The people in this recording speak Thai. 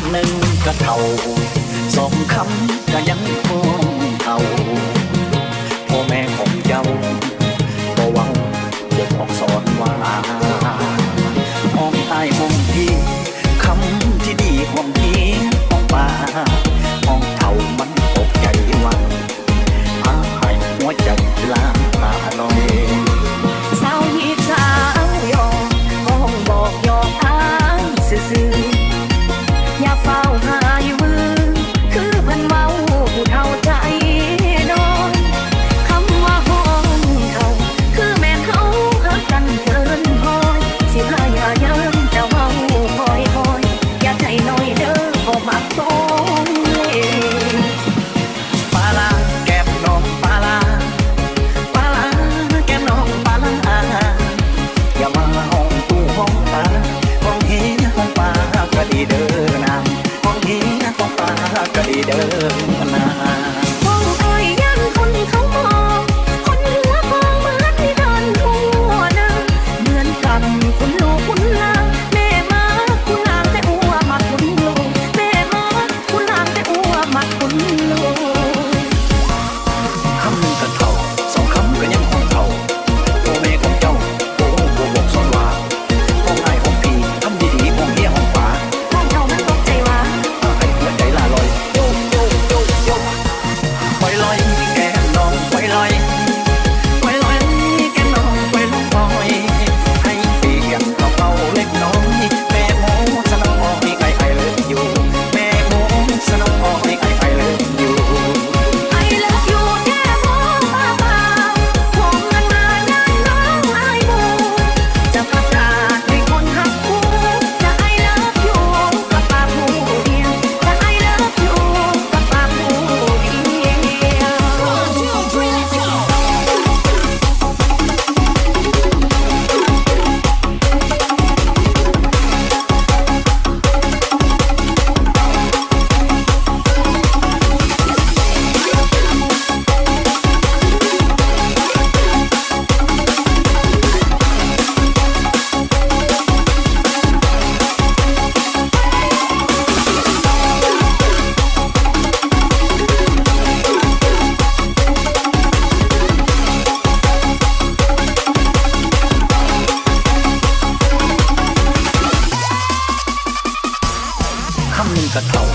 ำหนึ่งก็เท่าสองคำก็ยังคงเท่า Yeah. กระเทา